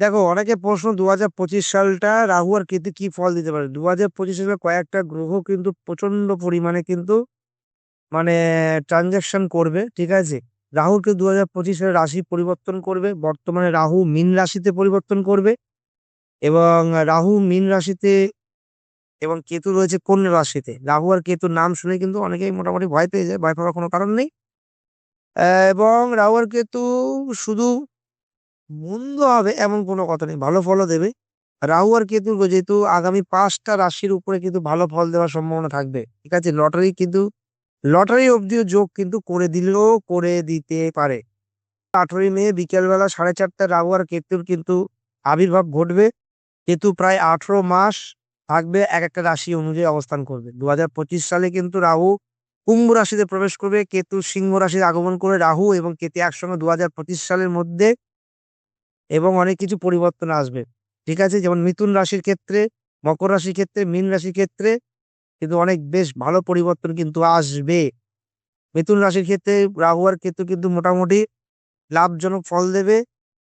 দেখো, অনেকে প্রশ্ন দু হাজার পঁচিশ সালটা রাহু আর কেতু কি ফল দিতে পারে? দু হাজার পঁচিশ সালে কয়েকটা গ্রহ কিন্তু প্রচণ্ড পরিমাণে কিন্তু মানে ট্রানজাকশন করবে, ঠিক আছে? রাহু দু হাজার পঁচিশ রাশি পরিবর্তন করবে, বর্তমানে রাহু মীন রাশিতে পরিবর্তন করবে এবং রাহু মীন রাশিতে এবং কেতু রয়েছে কন্যা রাশিতে। রাহু আর কেতুর নাম শুনে কিন্তু অনেকেই মোটামুটি ভয় পেয়ে যায়, ভয় পাওয়ার কোনো কারণ নেই। এবং রাহু আর কেতু শুধু মন্দ হবে এমন কোনো কথা নেই, ভালো ফলও দেবে। রাহু আর কেতুর যেহেতু আগামী পাঁচটা রাশির উপরে কিন্তু ভালো ফল দেওয়ার সম্ভাবনা থাকবে, ঠিক আছে? লটারি কিন্তু, লটারি অব্দিও যোগ কিন্তু করে দিলেও করে দিতে পারে। আঠেরোই মে বিকেলবেলা সাড়ে চারটা রাহু আর কেতুর কিন্তু আবির্ভাব ঘটবে। কেতু প্রায় আঠেরো মাস থাকবে এক একটা রাশি অনুযায়ী অবস্থান করবে। দু হাজার পঁচিশ সালে কিন্তু রাহু কুম্ভ রাশিতে প্রবেশ করবে, কেতু সিংহ রাশিতে আগমন করে রাহু এবং কেতু একসঙ্গে দু হাজার পঁচিশ সালের মধ্যে এবং অনেক কিছু পরিবর্তন আসবে। ঠিক আছে? যেমন মিথুন রাশির ক্ষেত্রে, মকর রাশির ক্ষেত্রে, মীন রাশির ক্ষেত্রে কিন্তু অনেক বেশ ভালো পরিবর্তন কিন্তু আসবে। মিথুন রাশির ক্ষেত্রে রাহু আর কেতু কিন্তু মোটামুটি লাভজনক ফল দেবে।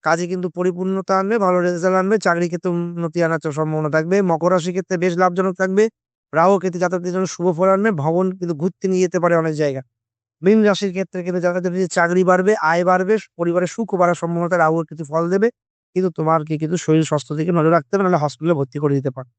কাজে কিন্তু পরিপূর্ণতা আনবে, ভালো রেজাল্ট আনবে, চাকরি ক্ষেত্রে উন্নতি আনার সম্ভাবনা থাকবে। মকর রাশির ক্ষেত্রে বেশ লাভজনক থাকবে। রাহু কেতু জাতকদের জন্য শুভ ফল আনবে। ভবন কিন্তু ঘুরতে নিয়ে যেতে পারে অনেক জায়গা। মীন রাশির ক্ষেত্রে কিন্তু যাদের যে চাকরি বাড়বে, আয় বাড়বে, পরিবারের সুখ বাড়ার সম্ভাবনা রাহু কিছু ফল দেবে। কিন্তু তোমার কি কিন্তু শরীর স্বাস্থ্য দিকে নজর রাখতে হবে, নাহলে হসপিটালে ভর্তি করে দিতে পারে